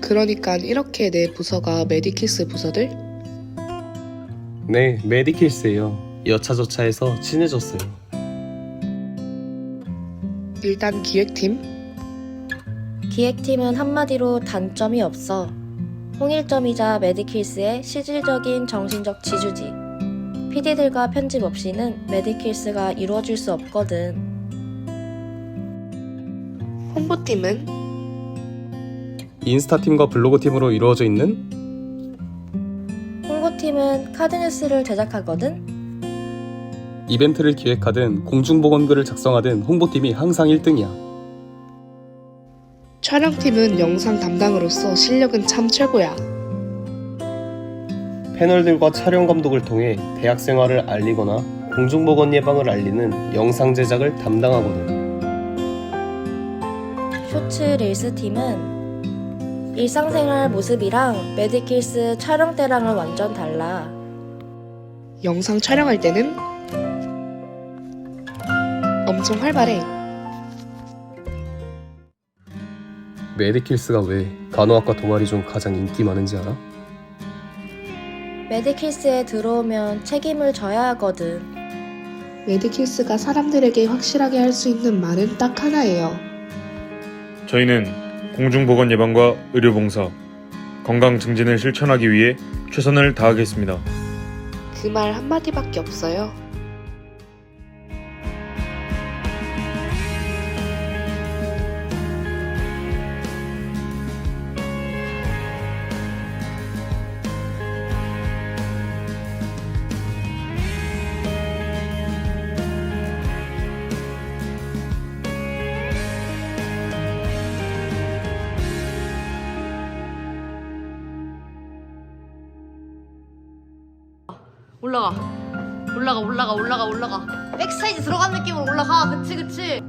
그러니까 이렇게 내 부서가 메디키스 부서들? 네, 메디킬스예요. 여차저차해서 친해졌어요. 일단 기획팀? 기획팀은 한마디로 단점이 없어. 홍일점이자 메디킬스의 실질적인 정신적 지주지. PD들과 편집 없이는 메디킬스가 이루어질 수 없거든. 홍보팀은? 인스타 팀과 블로그 팀으로 이루어져 있는 홍보팀은 카드뉴스를 제작하거든. 이벤트를 기획하든 공중보건글을 작성하든 홍보팀이 항상 1등이야. 촬영팀은 영상 담당으로서 실력은 참 최고야. 패널들과 촬영 감독을 통해 대학 생활을 알리거나 공중보건 예방을 알리는 영상 제작을 담당하거든. 쇼츠 릴스 팀은 일상생활 모습이랑 메디킬스 촬영 때랑은 완전 달라. 영상 촬영할 때는 엄청 활발해. 메디킬스가 왜 간호학과 동아리 중 가장 인기 많은지 알아? 메디킬스에 들어오면 책임을 져야 하거든. 메디키스가 사람들에게 확실하게 할 수 있는 말은 딱 하나예요. 저희는 공중보건 예방과 의료봉사, 건강 증진을 실천하기 위해 최선을 다하겠습니다. 그 말 한마디밖에 없어요. 올라가. 올라가 올라가 올라가 올라가. 백사이즈 들어간 느낌으로 올라가. 그치 그치